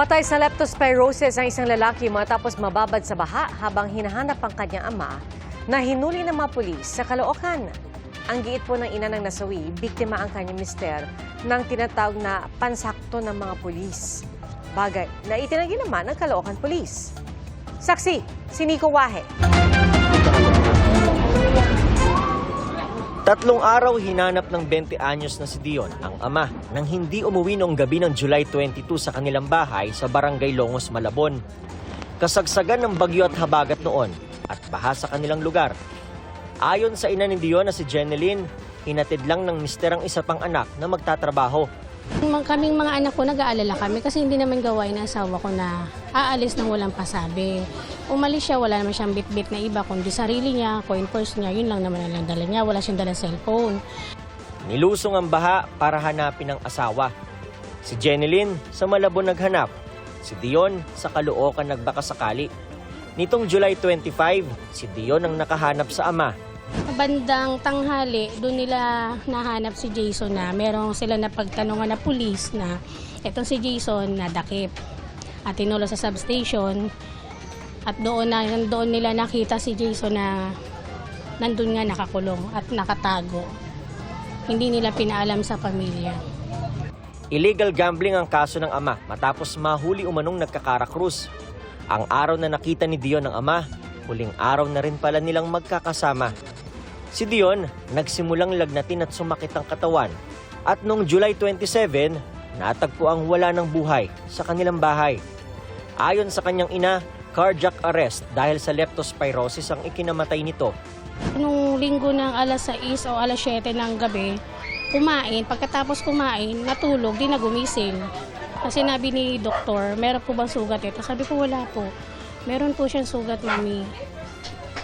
Patay sa leptospirosis ang isang lalaki matapos mababad sa baha habang hinahanap ang kanyang ama na hinuli ng mga pulis sa Caloocan. Ang giit po ng ina ng nasawi, biktima ang kanyang mister ng tinatawag na pansakto ng mga pulis. Bagay na itinagi naman ng Caloocan Police. Saksi, si Nico Wahe. Tatlong araw hinanap ng 20 anyos na si Dion, ang ama, nang hindi umuwi noong gabi ng July 22 sa kanilang bahay sa Barangay Longos, Malabon. Kasagsagan ng bagyo at habagat noon at baha sa kanilang lugar. Ayon sa ina ni Dion na si Jeneline, hinatid lang ng mister ang isa pang anak na magtatrabaho. Kaming mga anak ko nag-aalala kami kasi hindi naman gawain ng asawa ko na aalis nang walang pasabi. Umalis siya, wala naman siyang bit-bit na iba, kundi sarili niya, coin purse niya, yun lang naman ang dala niya. Wala siyang dalang cellphone. Nilusong ang baha para hanapin ang asawa. Si Jeneline sa Malabon naghanap. Si Dion sa Caloocan nagbaka sakali. Nitong July 25, si Dion ang nakahanap sa ama. Bandang tanghali, doon nila nahanap si Jason na merong sila na pagtanungan na pulis na itong si Jason nadakip. At tinulo sa substation. At doon na doon nila nakita si Jason na nandun nga nakakulong at nakatago. Hindi nila pinaalam sa pamilya. Illegal gambling ang kaso ng ama matapos mahuli umanong nagkakarakrus. Ang araw na nakita ni Dion ng ama, huling araw na rin pala nilang magkakasama. Si Dion, nagsimulang lagnatin at sumakit ang katawan. At noong July 27, natagpo ang wala ng buhay sa kanilang bahay. Ayon sa kanyang ina, cardiac arrest dahil sa leptospirosis ang ikinamatay nito. Nung linggo ng alas 6 o alas 7 ng gabi, kumain. Pagkatapos kumain, natulog, di na gumising. Kasi sinabi ni doktor, meron po bang sugat ito? Sabi ko, wala po. Meron po siyang sugat, mami.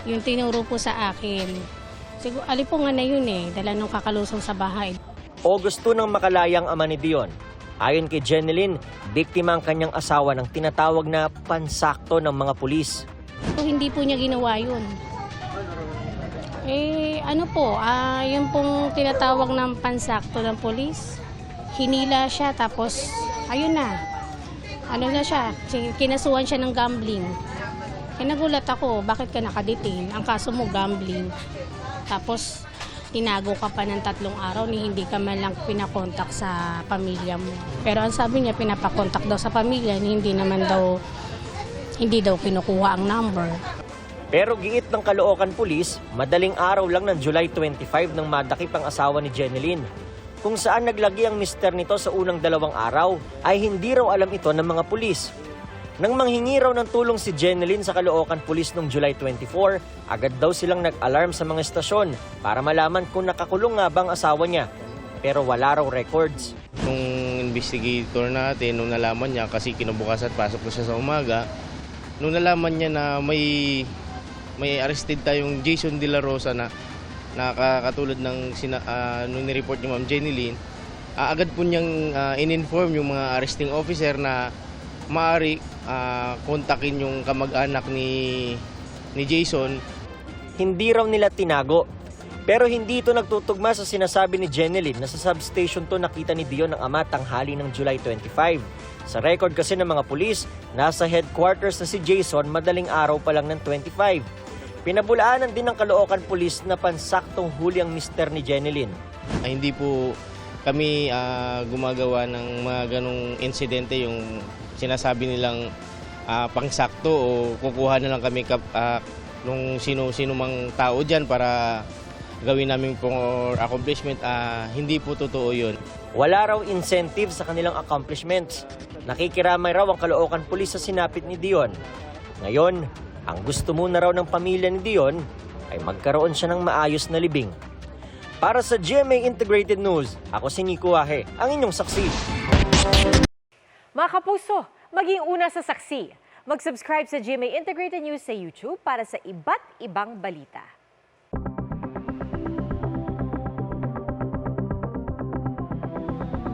Yung tinuro po sa akin. Siguro, alipungan na yun eh, dala nung kakalusong sa bahay. O gusto ng makalayang ama ni Dion. Ayon kay Jeneline, biktima ang kanyang asawa ng tinatawag na pansakto ng mga pulis. So, hindi po niya ginawa yun. Eh, ano po, ah, yung pong tinatawag ng pansakto ng polis, hinila siya tapos, ayun na, ano na siya, si- kinasuhan siya ng gambling. Nagulat ako, bakit ka nakadetain? Ang kaso mo gambling. Tapos, tinago ka pa ng tatlong araw ni hindi ka man lang pinakontak sa pamilya mo. Pero ang sabi niya, pinapakontak daw sa pamilya, ni hindi naman daw, hindi daw kinukuha ang number. Pero giit ng Caloocan Police, madaling araw lang ng July 25 nang madakip ang asawa ni Jeneline. Kung saan naglagi ang mister nito sa unang dalawang araw, ay hindi raw alam ito ng mga pulis. Nang manghingi raw ng tulong si Jeneline sa Caloocan Police noong July 24, agad daw silang nag-alarm sa mga estasyon para malaman kung nakakulong nga bang asawa niya. Pero wala raw records. Nung investigator natin, nung nalaman niya, kasi kinabukasan pasok ko siya sa umaga, nung nalaman niya na may may arrested tayong Jason De La Rosa na nakakatulad ng sina, ah, nung ni-report ni Ma'am Jenny Lynn, ah, agad po niyang ah, in-inform yung mga arresting officer na maaari ah, kontakin yung kamag-anak ni ni Jason Hindi raw nila tinago. Pero hindi ito nagtutugma sa sinasabi ni Jeneline na sa substation to nakita ni Dion ng ama tanghali ng July 25. Sa record kasi ng mga pulis, nasa headquarters na si Jason madaling araw pa lang ng 25. Pinabulaanan din ng Caloocan Police na pansaktong huli ang mister ni Jeneline. ay hindi po kami ah, gumagawa ng mga ganong insidente yung sinasabi nilang ah, pangsakto o kukuha na lang kami kap, ah, nung sino-sino mang tao dyan para gawin namin for accomplishment. Ah, hindi po totoo yun. Wala raw incentive sa kanilang accomplishments. Nakikiramay raw ang Caloocan Police sa sinapit ni Dion. Ngayon, ang gusto muna raw ng pamilya ni Dion ay magkaroon siya ng maayos na libing. Para sa GMA Integrated News, ako si Nico Wahe, ang inyong saksi. Mga kapuso, maging una sa saksi. Mag-subscribe sa GMA Integrated News sa YouTube para sa iba't ibang balita.